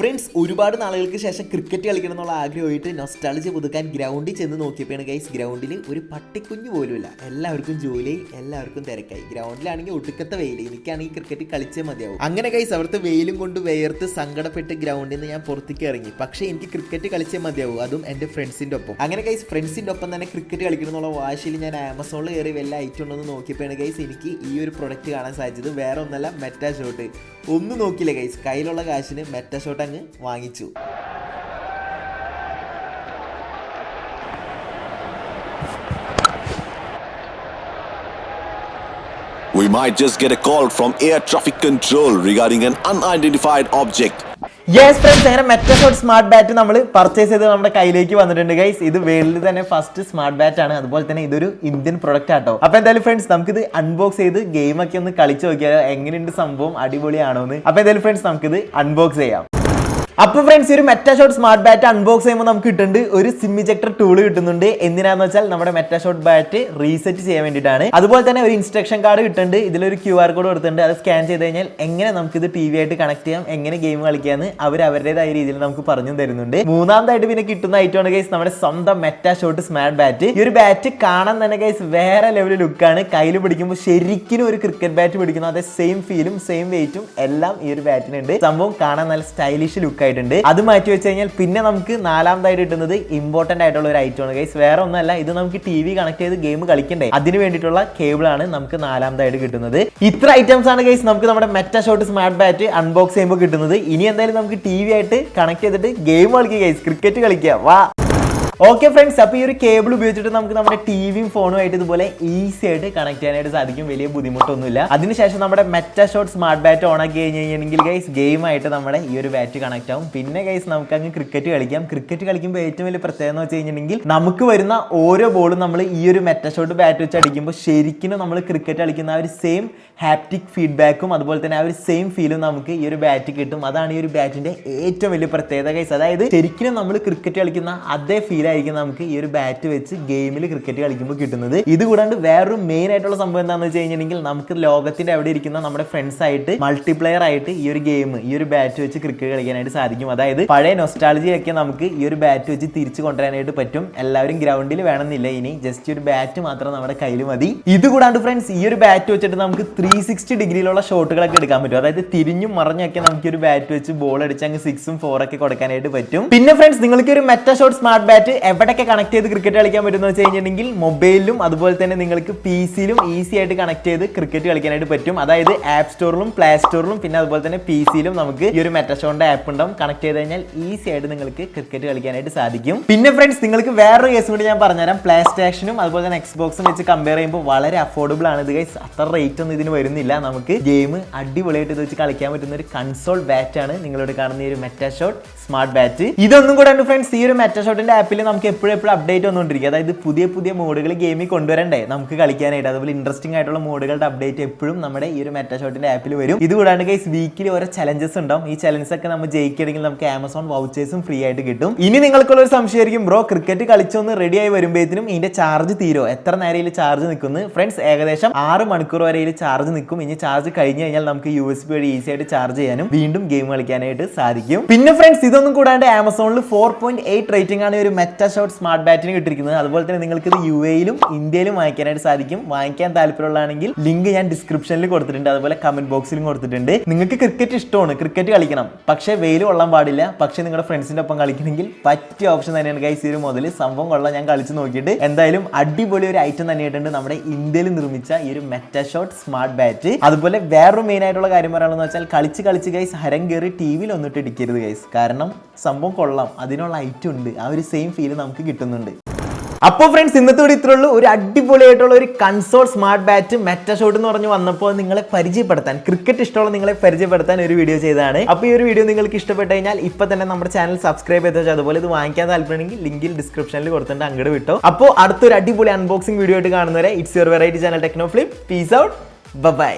Friends ഒരുപാട് നാളുകൾക്ക് ശേഷം ക്രിക്കറ്റ് കളിക്കണം എന്നുള്ള ആഗ്രഹമായിട്ട് നൊസ്റ്റാളജി പുതുക്കാൻ ഗ്രൗണ്ടിൽ ചെന്ന് നോക്കിയപ്പോഴാണ് ഗൈസ് ഗ്രൗണ്ടിൽ ഒരു പട്ടിക്കുഞ്ഞ് പോലുമില്ല. എല്ലാവർക്കും ജോലി എല്ലാവർക്കും തിരക്കായി. ഗ്രൗണ്ടിലാണെങ്കിൽ ഒടുക്കത്തെ വെയിൽ. എനിക്കാണെങ്കിൽ ക്രിക്കറ്റ് കളിച്ചേ മതിയാവും. അങ്ങനെ ഗൈസ് അവിടുത്തെ വെയിലും കൊണ്ട് വേർത്ത് സങ്കടപ്പെട്ട് ഗ്രൗണ്ടിൽ നിന്ന് ഞാൻ പുറത്തേക്ക് ഇറങ്ങി. പക്ഷേ എനിക്ക് ക്രിക്കറ്റ് കളിച്ചേ മതിയാവും. അതും എന്റെ ഫ്രണ്ട്സിന്റെ ഒപ്പം. അങ്ങനെ ഗൈസ് ഫ്രണ്ട്സിന്റെ ഒപ്പം തന്നെ ക്രിക്കറ്റ് കളിക്കണം എന്നുള്ള വാശിയിൽ ഞാൻ ആമസോണിൽ കയറി വല്ല ഐറ്റം ഉണ്ടെന്ന് നോക്കിയപ്പോഴാണ് ഗൈസ് എനിക്ക് ഈ ഒരു പ്രൊഡക്റ്റ് കാണാൻ സാധിച്ചത്. വേറെ ഒന്നല്ല മെറ്റാ ഷോട്ട് ഒന്നും നോക്കിയില്ല ഗൈസ് കയ്യിലുള്ള കാശിന് മെറ്റാ ഷോട്ട് അങ്ങ് വാങ്ങിച്ചു. We might just get a call from air traffic control regarding an unidentified object. Yes friends അങ്ങനെ മെറ്റഫോർഡ് സ്മാർട്ട് ബാറ്റ് നമ്മൾ പർച്ചേസ് ചെയ്ത് നമ്മുടെ കയ്യിലേക്ക് വന്നിട്ടുണ്ട് ഗൈസ് ഇത് വേൾഡിൽ തന്നെ ഫസ്റ്റ് സ്മാർട്ട് ബാറ്റ് ആണ്. അതുപോലെ തന്നെ ഇതൊരു ഇന്ത്യൻ പ്രൊഡക്റ്റ് ആട്ടോ. അപ്പൊ എന്തായാലും ഫ്രണ്ട്സ് നമുക്കിത് അൺബോക്സ് ചെയ്ത് ഗെയിം ഒക്കെ ഒന്ന് കളിച്ച് നോക്കിയാലോ എങ്ങനെയുണ്ട് സംഭവം? അടിപൊളിയാണോ എന്ന് അപ്പൊ എന്തായാലും ഫ്രണ്ട്സ് നമുക്കിത് അൺബോക്സ് ചെയ്യാം. അപ്പൊ ഫ്രണ്ട്സ് ഒരു മെറ്റാഷോട്ട് സ്മാർട്ട് ബാറ്റ് അൺബോക്സ് ചെയ്യുമ്പോൾ നമുക്ക് കിട്ടുന്നുണ്ട് ഒരു സിം ഇജക്ടർ ടൂൾ കിട്ടുന്നുണ്ട്. എന്തിനാന്ന് വെച്ചാൽ നമ്മുടെ മെറ്റാഷോട്ട് ബാറ്റ് റീസെറ്റ് ചെയ്യാൻ വേണ്ടിയിട്ടാണ്. അതുപോലെ തന്നെ ഒരു ഇൻസ്ട്രക്ഷൻ കാർഡ് കിട്ടുന്നുണ്ട്. ഇതിലൊരു ക്യു ആർ കോഡ് കൊടുത്തിട്ടുണ്ട്. അത് സ്കാൻ ചെയ്ത് കഴിഞ്ഞാൽ എങ്ങനെ നമുക്ക് ഇത് ടി വി ആയിട്ട് കണക്ട് ചെയ്യാം എങ്ങനെ ഗെയിം കളിക്കാന്ന് അവർ അവരുടേതായ രീതിയിൽ നമുക്ക് പറഞ്ഞു തരുന്നുണ്ട്. മൂന്നാമതായിട്ട് പിന്നെ കിട്ടുന്ന ഐറ്റമാണ് ഗൈസ് നമ്മുടെ സ്വന്തം മെറ്റാഷോട്ട് സ്മാർട്ട് ബാറ്റ് ഈ ഒരു ബാറ്റ് കാണാൻ തന്നെ ഗൈസ് വേറെ ലെവൽ ലുക്കാണ് കയ്യിൽ പിടിക്കുമ്പോൾ ശരിക്കും ഒരു ക്രിക്കറ്റ് ബാറ്റ് പിടിക്കുന്ന. അതേ സെയിം ഫീലും സെയിം വെയിറ്റും എല്ലാം ഈ ഒരു ബാറ്റിനുണ്ട് സംഭവം കാണാൻ നല്ല സ്റ്റൈലിഷ് ലുക്ക് ആയിട്ടുണ്ട്. അത് മാറ്റി വെച്ച് കഴിഞ്ഞാൽ പിന്നെ നമുക്ക് നാലാമതായിട്ട് കിട്ടുന്നത് ഇമ്പോർട്ടന്റ് ആയിട്ടുള്ള ഒരു ഐറ്റം ആണ്. ഗൈസ് വേറെ ഒന്നല്ല ഇത് നമുക്ക് ടി വി കണക്ട് ചെയ്ത് ഗെയിം കളിക്കണ്ടേ? അതിന് വേണ്ടിയിട്ടുള്ള കേബിൾ ആണ് നമുക്ക് നാലാമതായിട്ട് കിട്ടുന്നത്. ഇത്ര ഐറ്റംസ് ആണ് ഗൈസ് നമുക്ക് നമ്മുടെ Meta shot smart bat unbox ചെയ്യുമ്പോൾ കിട്ടുന്നത്. ഇനി എന്തായാലും നമുക്ക് ടി വി ആയിട്ട് കണക്ട് ചെയ്തിട്ട് ഗെയിം കളിക്കുക ഗൈസ് ക്രിക്കറ്റ് കളിക്കുക വാ. ഓക്കെ ഫ്രണ്ട്സ് അപ്പോൾ ഈ ഒരു കേബിൾ ഉപയോഗിച്ചിട്ട് നമുക്ക് നമ്മുടെ ടിവിയും ഫോണും ആയിട്ട് ഇതുപോലെ ഈസി ആയിട്ട് കണക്ട് ചെയ്യാനായിട്ട് സാധിക്കും. വലിയ ബുദ്ധിമുട്ടൊന്നുമില്ല. അതിനുശേഷം നമ്മുടെ Meta shot smart bat on ആക്കി കഴിഞ്ഞ് കഴിഞ്ഞെങ്കിൽ ഗൈസ് ഗെയിം ആയിട്ട് നമ്മുടെ ഈ ഒരു ബാറ്റ് കണക്ട് ആവും. പിന്നെ ഗൈസ് നമുക്ക് അങ്ങ് ക്രിക്കറ്റ് കളിക്കാം. ക്രിക്കറ്റ് കളിക്കുമ്പോൾ ഏറ്റവും വലിയ പ്രത്യേകത എന്ന് വെച്ച് കഴിഞ്ഞിട്ടുണ്ടെങ്കിൽ നമുക്ക് വരുന്ന ഓരോ ബോളും നമ്മൾ ഈ ഒരു മെറ്റാ ഷോട്ട് ബാറ്റ് വെച്ച് അടിക്കുമ്പോൾ ശരിക്കും നമ്മൾ ക്രിക്കറ്റ് കളിക്കുന്ന ആ ഒരു സെയിം ഹാപ്റ്റിക് ഫീഡ്ബാക്കും അതുപോലെ തന്നെ ആ ഒരു സെയിം ഫീലും നമുക്ക് ഈ ഒരു ബാറ്റ് കിട്ടും. അതാണ് ഈ ഒരു ബാറ്റിന്റെ ഏറ്റവും വലിയ പ്രത്യേകത ഗൈസ് അതായത് ശരിക്കും നമ്മൾ ക്രിക്കറ്റ് കളിക്കുന്ന അതേ ഫീൽ ആയിരിക്കും നമുക്ക് ഈ ഒരു ബാറ്റ് വെച്ച് ഗെയിമിൽ ക്രിക്കറ്റ് കളിക്കുമ്പോൾ കിട്ടുന്നത്. ഇത് കൂടാണ്ട് വേറൊരു മെയിൻ ആയിട്ടുള്ള സംഭവം എന്താണെന്ന് വെച്ച് കഴിഞ്ഞിട്ടുണ്ടെങ്കിൽ നമുക്ക് ലോകത്തിന്റെ അവിടെ ഇരിക്കുന്ന നമ്മുടെ ഫ്രണ്ട്സ് ആയിട്ട് മൾട്ടിപ്ലെയർ ആയിട്ട് ഈ ഒരു ഗെയിം ഈ ഒരു ബാറ്റ് വെച്ച് ക്രിക്കറ്റ് കളിക്കാനായിട്ട് സാധിക്കും. അതായത് പഴയ നൊസ്റ്റാളജി ഒക്കെ നമുക്ക് ഈ ഒരു ബാറ്റ് വെച്ച് തിരിച്ചു കൊണ്ടുവരാനായിട്ട് പറ്റും. എല്ലാവരും ഗ്രൗണ്ടിൽ വേണമെന്നില്ല. ഇനി ജസ്റ്റ് ഒരു ബാറ്റ് മാത്രം നമ്മുടെ കയ്യിൽ മതി. ഇത് കൂടാണ്ട് ഫ്രണ്ട്സ് ഈ ഒരു ബാറ്റ് വെച്ചിട്ട് നമുക്ക് ത്രീ സിക്സ്റ്റി ഡിഗ്രിയിലുള്ള ഷോട്ടുകളൊക്കെ എടുക്കാൻ പറ്റും. അതായത് തിരിഞ്ഞും മറിഞ്ഞൊക്കെ നമുക്ക് ഒരു ബാറ്റ് വെച്ച് ബോൾ അടിച്ച് അങ്ങ് സിക്സും ഫോർ ഒക്കെ കൊടുക്കാനായിട്ട് പറ്റും. പിന്നെ ഫ്രണ്ട്സ് നിങ്ങൾക്ക് ഒരു മെറ്റ ഷോട്ട് സ്മാർട്ട് ബാറ്റ് എവിടെയൊക്കെ കണക്ട് ചെയ്ത് ക്രിക്കറ്റ് കളിക്കാൻ പറ്റുമെന്ന് വെച്ച് കഴിഞ്ഞിട്ടുണ്ടെങ്കിൽ മൊബൈലിലും അതുപോലെ തന്നെ നിങ്ങൾക്ക് പി സിയിലും ഈസി ആയിട്ട് കണക്ട് ചെയ്ത് ക്രിക്കറ്റ് കളിക്കാനായിട്ട് പറ്റും. അതായത് ആപ്പ് സ്റ്റോറിലും പ്ലേ സ്റ്റോറിലും പിന്നെ അതുപോലെ തന്നെ പി സിയിലും നമുക്ക് ഈ ഒരു മെറ്റാഷോണിന്റെ ആപ്പ് ഉണ്ടാവും. കണക്ട് ചെയ്ത് കഴിഞ്ഞാൽ ഈസി ആയിട്ട് നിങ്ങൾക്ക് ക്രിക്കറ്റ് കളിക്കാനായിട്ട് സാധിക്കും. പിന്നെ ഫ്രണ്ട്സ് നിങ്ങൾക്ക് വേറൊരു കേസ് കൂടി ഞാൻ പറഞ്ഞുതരാം. പ്ലേ സ്റ്റേഷനും അതുപോലെ തന്നെ എക്സ്ബോക്സും വെച്ച് കമ്പയർ ചെയ്യുമ്പോൾ വളരെ അഫോർഡബിൾ ആണ് ഇത് ഗൈസ് അത്ര റേറ്റ് ഒന്നും ഇതിന് വരുന്നില്ല. നമുക്ക് ഗെയിം അടിപൊളിയായിട്ട് ഇത് വെച്ച് കളിക്കാൻ പറ്റുന്ന ഒരു കൺസോൾ ബാറ്റ് ആണ് നിങ്ങളോട് കാണുന്ന ഈ ഒരു മെറ്റാഷോട്ട് സ്മാർട്ട് ബാറ്റ് ഇതൊന്നും കൂടെ ഫ്രണ്ട്സ് ഈ ഒരു മെറ്റാഷോട്ടിന്റെ ആപ്പിൽ നമുക്ക് എപ്പോഴും എപ്പോഴും അപ്ഡേറ്റ് വന്നുകൊണ്ടിരിക്കും. അതായത് പുതിയ പുതിയ മോഡുകൾ ഗെയിമിൽ കൊണ്ടുവരണ്ടേ. നമുക്ക് കളിക്കാനായിട്ട് അതുപോലെ ഇൻട്രസ്റ്റിംഗ് ആയിട്ടുള്ള മോഡുകളുടെ അപ്ഡേറ്റ് എപ്പോഴും നമ്മുടെ ഈ ഒരു മെറ്റാഷോട്ടിന്റെ ആപ്പിൽ വരും. ഇത് കൂടാണ്ട് ഗൈസ് വീക്കിലി ഓരോ ചലഞ്ചസ് ഉണ്ടാവും. ഈ ചലഞ്ചസ് ഒക്കെ നമ്മൾ ജയിക്കുകയാണെങ്കിൽ നമുക്ക് ആമസോൺ വൗച്ചേഴ്സും ഫ്രീ ആയിട്ട് കിട്ടും. ഇനി നിങ്ങൾക്കുള്ള ഒരു സംശയമായിരിക്കും ബ്രോ ക്രിക്കറ്റ് കളിച്ചൊന്ന് റെഡി ആയി വരുമ്പോഴത്തേനും ഇതിന്റെ ചാർജ് തീരോ? എത്ര നേരം ഇതിൽ ചാർജ് നിൽക്കുന്നു? ഫ്രണ്ട്സ് ഏകദേശം ആറ് മണിക്കൂർ വരെ ചാർജ് നിൽക്കും. ഇനി ചാർജ് കഴിഞ്ഞു കഴിഞ്ഞാൽ നമുക്ക് യു എസ് വഴി ഈസി ആയിട്ട് ചാർജ് ചെയ്യാനും വീണ്ടും ഗെയിം കളിക്കാനായിട്ട് സാധിക്കും. പിന്നെ ഫ്രണ്ട്സ് ഇതൊന്നും കൂടാണ്ട് ആമസോണിൽ ഫോർ പോയിന്റ് എയ്റ്റ് റേറ്റിംഗ് ആണ് ഒരു ഷോട്ട് സ്മാർട്ട് ബാറ്റിന് കിട്ടിയിരിക്കുന്നത്. അതുപോലെ തന്നെ നിങ്ങൾക്ക് ഇത് യു എയിലും ഇന്ത്യയിലും വാങ്ങിക്കാനായിട്ട് സാധിക്കും. വാങ്ങിക്കാൻ താല്പര്യമുള്ളതാണെങ്കിൽ ലിങ്ക് ഞാൻ ഡിസ്ക്രിപ്ഷനിൽ കൊടുത്തിട്ടുണ്ട്. അതുപോലെ കമന്റ് ബോക്സിലും കൊടുത്തിട്ടുണ്ട്. നിങ്ങൾക്ക് ക്രിക്കറ്റ് ഇഷ്ടമാണ്. ക്രിക്കറ്റ് കളിക്കണം. പക്ഷേ വെയിൽ കൊള്ളാൻ പാടില്ല. പക്ഷേ നിങ്ങളുടെ ഫ്രണ്ട്സിന്റെ ഒപ്പം കളിക്കണമെങ്കിൽ പറ്റിയ ഓപ്ഷൻ തന്നെയാണ് ഗൈസ് ഈ ഒരു മുതൽ സംഭവം കൊള്ളാം ഞാൻ കളിച്ച് നോക്കിയിട്ട് എന്തായാലും അടിപൊളി ഒരു ഐറ്റം തന്നെയായിട്ടുണ്ട് നമ്മുടെ ഇന്ത്യയിൽ നിർമ്മിച്ച ഈ ഒരു മെറ്റ ഷോട്ട് സ്മാർട്ട് ബാറ്റ് അതുപോലെ വേറൊരു മെയിൻ ആയിട്ടുള്ള കാര്യം പറയാനുള്ളത് വെച്ചാൽ കളിച്ച് കളിച്ച് ഗൈസ് ഹരം കയറി ടി വിയിൽ ഒന്നിട്ട് ഇടിക്കരുത് ഗൈസ് കാരണം സംഭവം കൊള്ളാം. അതിനുള്ള ഐറ്റം ഉണ്ട്. ആ ഒരു സെയിം ഫീൽ നമുക്ക് കിട്ടുന്നുണ്ട്. അപ്പോൾ ഫ്രണ്ട്സ് ഇന്നത്തെ കൂടി ഇത്രയുള്ളൂ. ഒരു അടിപൊളിയായിട്ടുള്ള ഒരു console smart bat Meta shot എന്ന് പറഞ്ഞ് വന്നപ്പോൾ നിങ്ങളെ പരിചയപ്പെടുത്താൻ ക്രിക്കറ്റ് ഇഷ്ടമുള്ള നിങ്ങളെ പരിചയപ്പെടുത്താൻ ഒരു വീഡിയോ ചെയ്തതാണ്. അപ്പോൾ ഈ ഒരു വീഡിയോ നിങ്ങൾക്ക് ഇഷ്ടപ്പെട്ട് കഴിഞ്ഞാൽ ഇപ്പൊ തന്നെ നമ്മുടെ ചാനൽ സബ്സ്ക്രൈബ് ചെയ്ത് വെച്ചാൽ അതുപോലെ ഇത് വാങ്ങിക്കാൻ താല്പര്യമെങ്കിൽ ലിങ്കിൽ ഡിസ്ക്രിപ്ഷനിൽ കൊടുത്തിട്ട് അങ്ങോട്ട് വിട്ടോ. അപ്പോൾ അടുത്തൊരു അടിപൊളി അൺബോക്സിംഗ് വീഡിയോ ആയിട്ട് കാണുന്നവരെ it's your variety channel Techno Flip peace out bye